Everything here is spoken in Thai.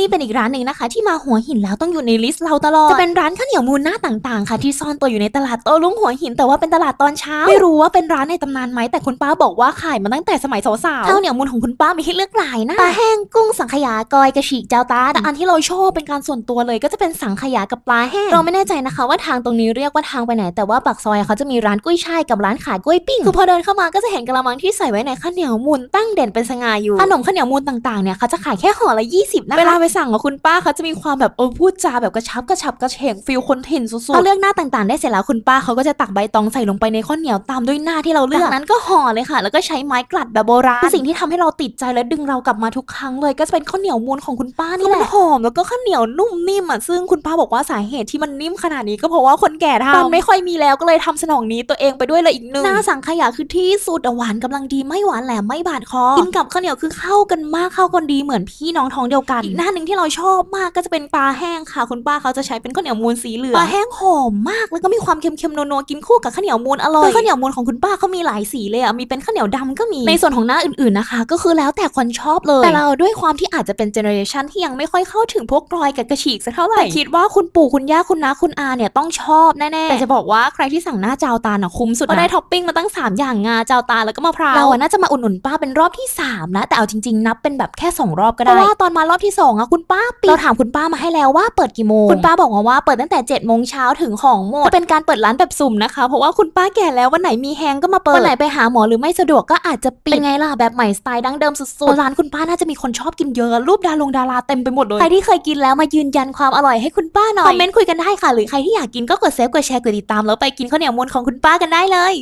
นี่เป็นอีกร้านหนึ่งนะคะ ที่มาหัวหินแล้วต้องอยู่ในลิสต์เราตลอด จะเป็นร้านข้าวเหนียวมูลหน้าต่างๆ ค่ะ ที่ซ่อนตัวอยู่ในตลาดโต้รุ่งหัวหินแต่ว่าเป็นตลาดตอนเช้า ไม่รู้ว่าเป็นร้านในตำนานไหมแต่คุณป้าบอกว่าขายมาตั้งแต่สมัยสาวๆข้าวเหนียวมูลของคุณป้ามีให้เลือกหลายนะปลาแห้งกุ้งสังขยากอยกระฉีกเจ้าตาแต่อันที่เราชอบเป็นการส่วนตัวเลย ก็จะเป็นสังขยากับปลาแห้งเราไม่แน่ใจนะคะ ว่าทางตรงนี้เรียกว่าทางไปไหน แต่ว่าปากซอยเขาจะมีร้านกุ้ยช่ายกับร้านขายกล้วยปิ้งคือพอเดินเข้ามาก็จะเห็นกระมังที่ใส่ไว้ในข้าวเหนียวมูลตั้งเด่นเป็นสง่าอยู่ขนมข้าวเหนียวมูลต่างๆเนี่ยเขาจะขายแค่ห่อละ 20นะคะเวลาไปสั่งกับคุณป้าเขาจะมีความแบบเออพูดจาแบบกระชับกระชับกระเฉงฟิลคนถิ่นสุดๆพอเลือกหน้าต่างๆ ได้เสร็จแล้วคุณป้าเขาก็จะตักใบตองใส่ลงไปในข้าวเหนียวตามด้วยหน้าที่เราเลือกจากนั้นก็ห่อเลยค่ะ แล้วก็ใช้ไม้กลัดแบบโบราณคือสิ่งที่ทำให้เราติดใจและดึงเรากลับมาทุกครั้งเลยก็จะเป็นข้าวเหนียวมูลของคุณป้านี่แหละหอมแล้วก็ข้าวเหนียวนุ่มนิ่มอะซึ่งคุณป้าบอกว่าสาเหตุที่มันนิ่มขนาดนี้ก็เพราะว่าคนแก่ทำมันไม่ค่อยมีแล้วก็เลยทำสนองนี้ตัวเองไปด้วยเลยอีกหนึ่งหน้าสังขยาคือที่สุดอะหวานกำลังดีไม่หวานแหลมไม่บาดคอกินกับข้าวเหนียวคือเข้ากันมากเข้ากันดีเหมือนพี่น้องท้องเดียวกันอีกหน้าหนึ่งที่เราชอบมากก็จะเป็นปลาแห้งค่ะ คุณป้าเขาจะใช้เป็นข้าวเหนียวมูลสีเหลืองปลาแห้งหอมมากแล้วก็มีความเค็มๆนัวๆกินคู่กับข้าวเหนียวมูลอร่อยคือข้าวเหนียวมูลของคุณป้าเขามีหลายสีเลยอะมีเป็นข้าวเหนียวดำก็มีในส่วนของหน้าอื่นๆนะคะ ก็คือแล้วแต่คนชอบเลยแต่เราด้วยความที่อาจจะเป็นเจเนอเรชันที่ยังไม่ค่อยเข้าถึงพวกรอยกับกระฉีกสักเท่าไหร่แต่คิดว่าคุณปู่คุณย่าคุณน้าคุณอาเนี่ยต้องชอบแน่ๆแต่จะบอกว่าใครที่สั่งหน้าจาวตาลอะคุ้มสุดนะได้ท็อปปิ้งมาตั้ง 3 อย่างงาจาวตาลแล้วก็มะพร้าวเราอะน่าจะมาอุดหนุนป้าเป็นรอบที่3นะแต่เอาจริงๆ นับเป็นแบบแค่ 2 รอบก็ได้เพราะว่าตอนมารอบที่2อะคุณป้าปิดเราถามคุณป้ามาให้แล้วว่าเปิดกี่โมงคุณป้าบอกมาว่าเปิดตั้งแต่7จ็ดโมงเช้าถึงของหมดจะเป็นการเปิดร้านแบบสุ่มนะคะ เพราะว่าคุณป้าแก่แล้ววันไหนมีแฮงก็มาเปิดวันไหนไปหาหมอหรือไม่สะดวกก็อาจจะปิดเป็นไงล่ะแบบใหม่สไตล์ดั้งเดิมสุดๆร้านคุณป้าน่าจะมีคนชอบกินเยอะรูปดารงดาราเต็มไปหมดเลยใครที่เคยกินแล้วมายืนยันความอร่อยให้คุณป้าหน่อยคอมเมนต์คุยกันได้ค่ะหรือใครที่อยากกินก็กดเซฟกดแชร์กดติดตามแล้วไปกินข้าวเหนียวมูลของคุณป้ากันได้เลย